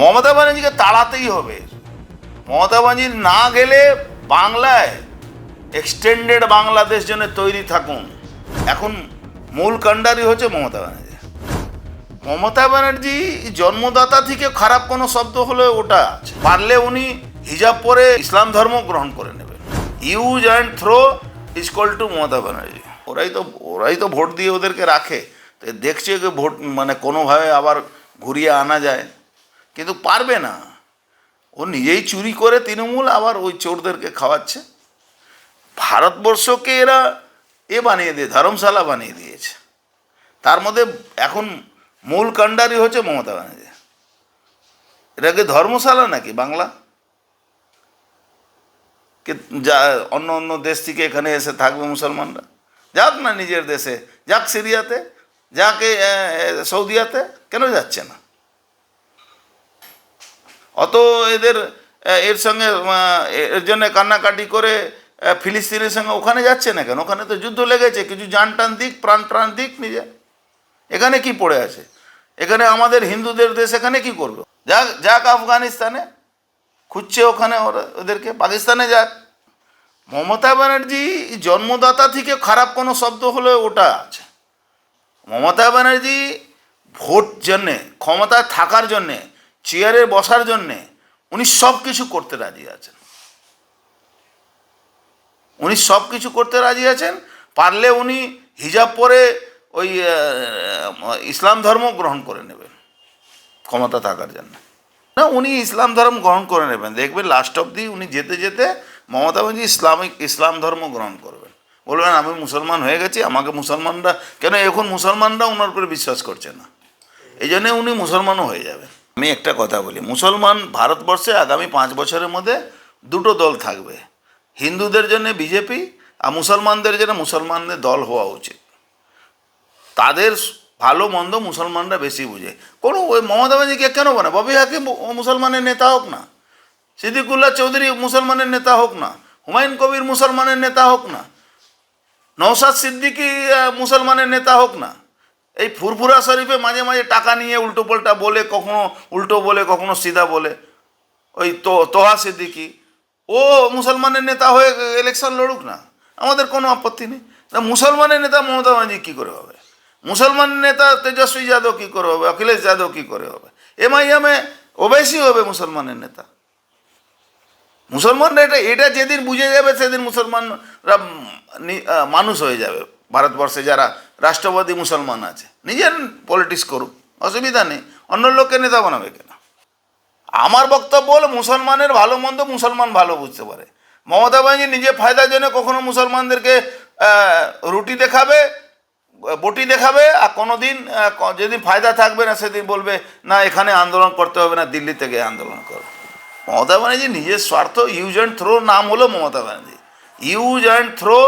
মমতা ব্যানার্জিকে তাড়াতেই হবে। মমতা ব্যানার্জি না গেলে বাংলায় এক্সটেন্ডেড বাংলাদেশ জন্য তৈরি থাকুন। এখন মূল কাণ্ডারি হচ্ছে মমতা ব্যানার্জি। মমতা ব্যানার্জি জন্মদাতা থেকে খারাপ কোনো শব্দ হলে ওটা পারলে উনি হিজাব পরে ইসলাম ধর্ম গ্রহণ করে নেবেন। Use and throw is call to Mamata Banerjee. ওরাই তো ওরাই তো ভোট দিয়ে ওদেরকে রাখে। তো দেখছে যে ভোট মানে কোনোভাবে আবার ঘুরিয়ে আনা যায়। কিন্তু পারবে না। ও নিজেই চুরি করে তৃণমূল আবার ওই চোরদেরকে খাওয়াচ্ছে। ভারতবর্ষকে এরা এ বানিয়ে দিয়ে, ধর্মশালা বানিয়ে দিয়েছে। তার মধ্যে এখন মূল কাণ্ডারি হচ্ছে মমতা ব্যানার্জি। এটাকে ধর্মশালা নাকি বাংলা? যা অন্য অন্য দেশ থেকে এখানে এসে থাকবে মুসলমানরা। যাক না নিজের দেশে, যাক সিরিয়াতে, যাক সৌদিয়াতে, কেন যাচ্ছে না? অত এদের এর সঙ্গে এর জন্য কান্নাকাটি করে ফিলিস্তিনের সঙ্গে ওখানে যাচ্ছে না কেন? ওখানে তো যুদ্ধ লেগেছে, কিছু জান টান দিক প্রাণ প্রাণ দিক নিজে। এখানে কি পড়ে আছে? এখানে আমাদের হিন্দুদের দেশ এখানে কি করবে যাক যাক আফগানিস্তানে, খুঁজছে ওখানে ওরা, ওদেরকে। পাকিস্তানে যাক। মমতা ব্যানার্জি জন্মদাতা থেকে খারাপ কোনো শব্দ হলে ওটা আছে। মমতা ব্যানার্জি ভোট জন্যে, ক্ষমতায় থাকার জন্যে চেয়ারে বসার জন্যে উনি সব কিছু করতে রাজি আছেন। উনি সব কিছু করতে রাজি আছেন, পারলে উনি হিজাব পরে ওই ইসলাম ধর্ম গ্রহণ করে নেবেন, ক্ষমতা থাকার জন্য। না, উনি ইসলাম ধর্ম গ্রহণ করে নেবেন। দেখবেন লাস্ট অবধি উনি যেতে যেতে মমতা ব্যানার্জি ইসলামিক, ইসলাম ধর্ম গ্রহণ করবেন। বলবেন, আমি মুসলমান হয়ে গেছি, আমাকে মুসলমানরা, কেন এখন মুসলমানরা ওনার উপরে বিশ্বাস করছে না? এই জন্যে উনি মুসলমানও হয়ে যাবেন। আমি একটা কথা বলি, মুসলমান ভারতবর্ষে আগামী পাঁচ বছরের মধ্যে দুটো দল থাকবে, হিন্দুদের জন্য বিজেপি আর মুসলমানদের জন্য মুসলমানদের দল হওয়া উচিত। তাদের ভালো মন্দ মুসলমানরা বেশি বুঝে। কোনো ওই মমতা ব্যানার্জিকে কেন বানা ববি হাকিম মুসলমানের নেতা হোক না, সিদ্দিকুল্লাহ চৌধুরী মুসলমানের নেতা হোক না, হুমায়ুন কবির মুসলমানের নেতা হোক না নৌসাদ সিদ্দিকি মুসলমানের নেতা হোক না এই ফুরফুরা শরীফে মাঝে মাঝে টাকা নিয়ে উল্টো পাল্টা বলে, কখনো উল্টো বলে, কখনো সিধা বলে। ওই তো, তোহা সিদ্দিকি। ও মুসলমানের নেতা হয়ে ইলেকশন লড়ুক না। আমাদের কোনো আপত্তি নেই। তা মুসলমানের নেতা মমতা ব্যানার্জি কী করে হবে? মুসলমানের নেতা তেজস্বী যাদব কী করে হবে? অখিলেশ যাদব কী করে হবে? এমআইএমে ওবেসি হবে মুসলমানের নেতা। মুসলমানরা এটা এটা যেদিন বুঝে যাবে, সেদিন মুসলমানরা মানুষ হয়ে যাবে। ভারতবর্ষে যারা রাষ্ট্রবাদী মুসলমান আছে, নিজের পলিটিক্স করুক, অসুবিধা নেই, অন্য লোককে নেতা বানাবে কেন? আমার বক্তব্য হলো মুসলমানের ভালো মন্দ মুসলমান ভালো বুঝতে পারে। মমতা ব্যানার্জি নিজে ফায়দার জন্য কখনো মুসলমানদেরকে রুটি দেখাবে, বটি দেখাবে, আর কোনো দিন যেদিন ফায়দা থাকবে না সেদিন বলবে, না, এখানে আন্দোলন করতে হবে না, দিল্লি থেকে আন্দোলন করো। মমতা ব্যানার্জি নিজের স্বার্থ ইউজ অ্যান্ড থ্রো নাম হলো Mamata Banerjee. Use and throw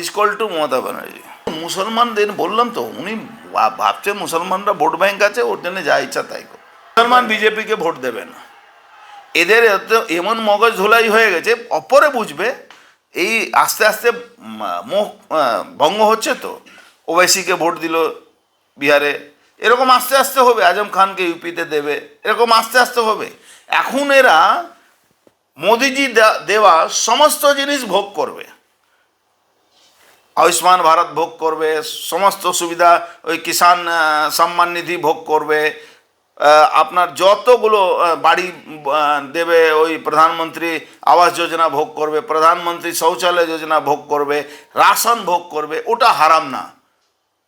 is call to Mamata Banerjee. মুসলমানদের বললাম তো, উনি ভাবছে মুসলমানরা ভোট ব্যাংক আছে, ওর জন্য যা ইচ্ছা তাই করে। মুসলমান বিজেপিকে ভোট দেবে না। এদের এমন মগজ ধোলাই হয়ে গেছে, অপরে বুঝবে, এই আস্তে আস্তে মুখ ভঙ্গ হচ্ছে তো, ওবাইসিকে ভোট দিল বিহারে। এরকম আস্তে আস্তে হবে, আজম খানকে ইউপিতে দেবে, এরকম আস্তে আস্তে হবে। এখন এরা মোদিজি দেওয়া সমস্ত জিনিস ভোগ করবে। আয়ুষ্মান ভারত ভোগ করবে, সমস্ত সুবিধা ওই কিষাণ সম্মান নিধি ভোগ করবে আপনার যতগুলো বাড়ি দেবে ওই প্রধানমন্ত্রী আবাস যোজনা ভোগ করবে, প্রধানমন্ত্রী শৌচালয় যোজনা ভোগ করবে, রাশন ভোগ করবে, ওটা হারাম না।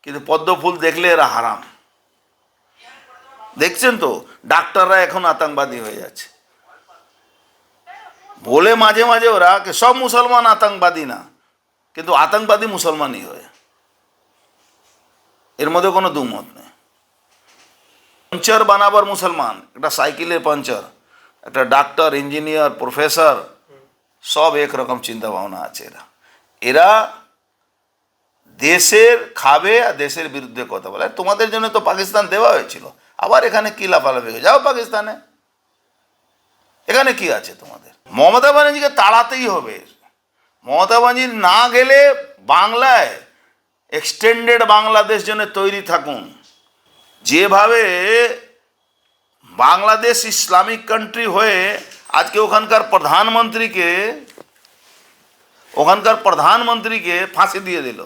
কিন্তু পদ্ম ফুল দেখলে এরা হারাম। দেখছেন তো? ডাক্তাররা এখন আতঙ্কবাদী হয়ে যাচ্ছে। বলে মাঝে মাঝে ওরা সব মুসলমান আতঙ্কবাদী না? কিন্তু আতঙ্কবাদী মুসলমানই হয়। এর মধ্যে কোনো দুমত নেই। পাঞ্চার বানাবার মুসলমান, একটা সাইকেলের পাঞ্চার, একটা ডাক্তার, ইঞ্জিনিয়ার, প্রফেসর, সব একরকম চিন্তা ভাবনা আছে এরা। এরা দেশের খাবে আর দেশের বিরুদ্ধে কথা বলে। তোমাদের জন্য তো পাকিস্তান দেওয়া হয়েছিল। আবার এখানে কি লাফালাফি যাও পাকিস্তানে। এখানে কি আছে তোমাদের? মমতা ব্যানার্জিকে তাড়াতেই হবে। মমতা ব্যানার্জি না গেলে বাংলায় এক্সটেন্ডেড বাংলাদেশ জন্য তৈরি থাকুন। যেভাবে বাংলাদেশ ইসলামিক কান্ট্রি হয়ে আজকে ওখানকার প্রধানমন্ত্রীকে ওখানকার প্রধানমন্ত্রীকে ফাঁসি দিয়ে দিল।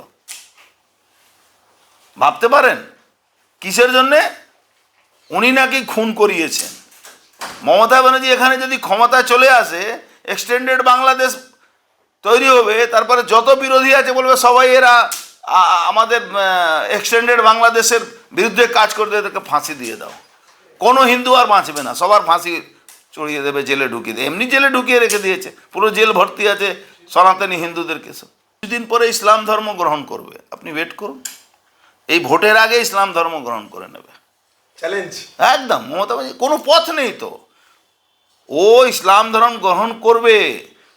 ভাবতে পারেন? কিসের জন্যে? উনি নাকি খুন করিয়েছেন। মমতা ব্যানার্জি এখানে যদি ক্ষমতা চলে আসে এক্সটেন্ডেড বাংলাদেশ তৈরি হবে তারপরে যত বিরোধী আছে বলবে সবাই এরা আমাদের এক্সটেন্ডেড বাংলাদেশের বিরুদ্ধে কাজ করতে এদেরকে ফাঁসি দিয়ে দাও। কোনো হিন্দু আর বাঁচবে না সবার ফাঁসি চড়িয়ে দেবে জেলে ঢুকিয়ে দেবে এমনি জেলে ঢুকিয়ে রেখে দিয়েছে পুরো জেল ভর্তি আছে সনাতনী হিন্দুদেরকে সব কিছুদিন পরে ইসলাম ধর্ম গ্রহণ করবে আপনি ওয়েট করুন। এই ভোটের আগে ইসলাম ধর্ম গ্রহণ করে নেবে। চ্যালেঞ্জ একদম মমতা কোনো পথ নেই তো। ও ইসলাম ধর্ম গ্রহণ করবে।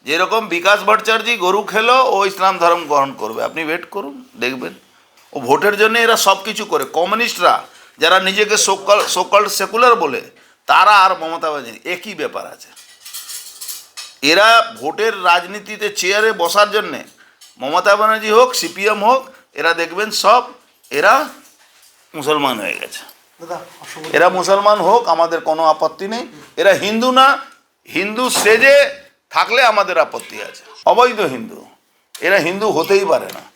যেরকম বিকাশ ভট্টাচার্য গরু খেলো ও ইসলাম ধর্ম গ্রহণ করবে। আপনি ওয়েট করুন দেখবেন। ও ভোটের জন্য এরা সব কিছু করে। কমিউনিস্টরা যারা নিজেকে সোকাল সোকাল সেকুলার বলে তারা আর মমতা ব্যানার্জি একই ব্যাপার আছে। এরা ভোটের রাজনীতিতে চেয়ারে বসার জন্যে মমতা ব্যানার্জি হোক সিপিএম হোক এরা দেখবেন সব এরা মুসলমান হয়ে গেছে। এরা মুসলমান হোক আমাদের কোনো আপত্তি নেই। এরা হিন্দু না হিন্দু সেজে থাকলে আমাদের আপত্তি আছে। অবৈধ হিন্দু। এরা হিন্দু হতেই পারে না।